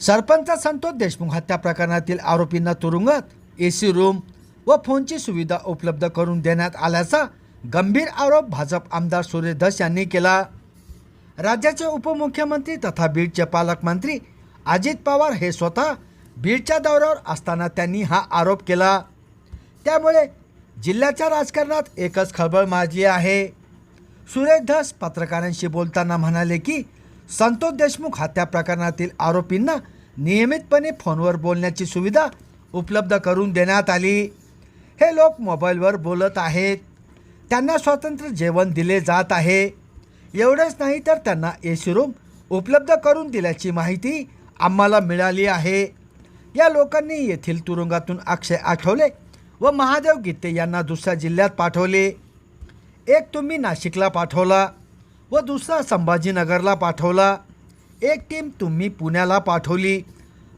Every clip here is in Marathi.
सरपंच संतोष देशमुख हत्या प्रकरणातील आरोपींना तुरुंगात ए सी रूम व फोनची सुविधा उपलब्ध करून देण्यात आल्याचा गंभीर आरोप भाजप आमदार सुरेश धस यांनी केला. राज्याचे उपमुख्यमंत्री तथा बीडचे पालकमंत्री अजित पवार हे स्वतः बीडच्या दौऱ्यावर असताना त्यांनी हा आरोप केला. त्यामुळे जिल्ह्याच्या राजकारणात एकच खळबळ माजली आहे. सुरेश धस पत्रकारांशी बोलताना म्हणाले की संतोष देशमुख हत्या प्रकरणातील आरोपींना नियमितपणे फोनवर बोलण्याची सुविधा उपलब्ध करून देण्यात आली. हे लोक मोबाईलवर बोलत आहेत. त्यांना स्वतंत्र जेवण दिले जात आहे. एवढंच नाही तर त्यांना ए सी रूम उपलब्ध करून दिल्याची माहिती आम्हाला मिळाली आहे. या लोकांनी येथील तुरुंगातून अक्षय आठवले व महादेव गीते यांना दुसऱ्या जिल्ह्यात पाठवले. एक तुम्ही नाशिकला पाठवला. व दुसरा संभाजीनगरला पाठवला. एक टीम तुम्ही पुण्याला पाठवली.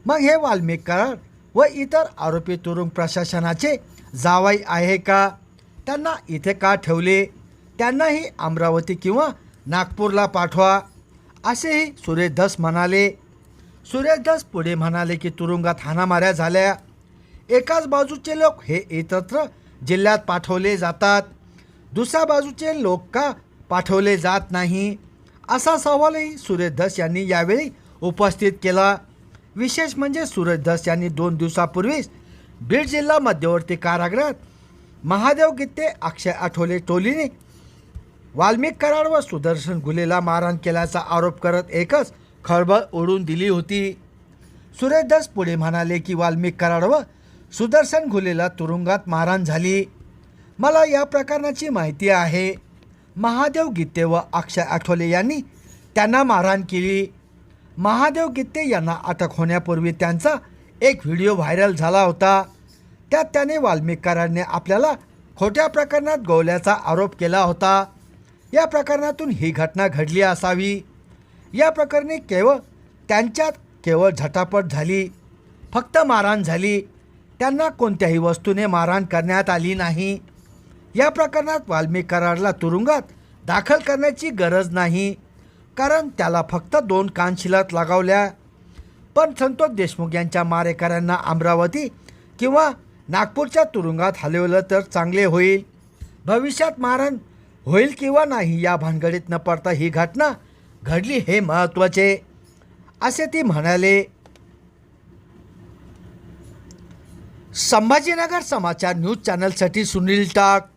मग हे वाल्मिक कराड व इतर आरोपी तुरुंग प्रशासनाचे जावाई आहे का? त्यांना इथे का ठेवले? त्यांनाही अमरावती किंवा नागपूरला पाठवा असेही सुरेश धस म्हणाले. सुरेश धस पुढे म्हणाले की तुरुंगात हाणामाऱ्या झाल्या. एकाच बाजूचे लोक हे इतरत्र जिल्ह्यात पाठवले जातात. दुसऱ्या बाजूचे लोक का पाठवले जात नाही. असा सवालही सुरेश धस यांनी यावेळी उपस्थित केला. विशेष म्हणजे सुरेश धस यांनी दोन दिवसापूर्वीच बीड जिल्हा मध्यवर्ती कारागृहात महादेव गित्ते अक्षय आठवले टोलीने वाल्मिक कराड व सुदर्शन गुलेला मारहाण केल्याचा आरोप करत एकच खळबळ ओढून दिली होती. सुरेशदास पुढे म्हणाले की वाल्मिक कराड व सुदर्शन घुलेला तुरुंगात मारहाण झाली. मला या प्रकरणाची माहिती आहे. महादेव गीते व अक्षय आठवले यांनी त्यांना मारहाण केली. महादेव गीते यांना अटक होण्यापूर्वी त्यांचा एक व्हिडिओ व्हायरल झाला होता. त्यात त्याने वाल्मिकरांनी आपल्याला खोट्या प्रकरणात गोवल्याचा आरोप केला होता. या प्रकरणातून ही घटना घडली असावी. या प्रकरणी केवळ त्यांच्यात केवळ झटापट झाली. फक्त मारहाण झाली. त्यांना कोणत्याही वस्तूने मारहाण करण्यात आली नाही. या प्रकरणात वाल्मिक कराडला तुरुंगात दाखल करण्याची गरज नाही. कारण त्याला फक्त दोन कानशिलात लगावल्या. पण संतोष देशमुख यांच्या मारेकऱ्यांना अमरावती किंवा नागपूरच्या तुरुंगात हलवलं तर चांगले होईल. भविष्यात मारण होईल किंवा नाही या भानगडीत न पडता ही घटना घडली हे महत्त्वाचे असे ती म्हणाले. संभाजीनगर समाचार न्यूज चॅनलसाठी सुनील टाक.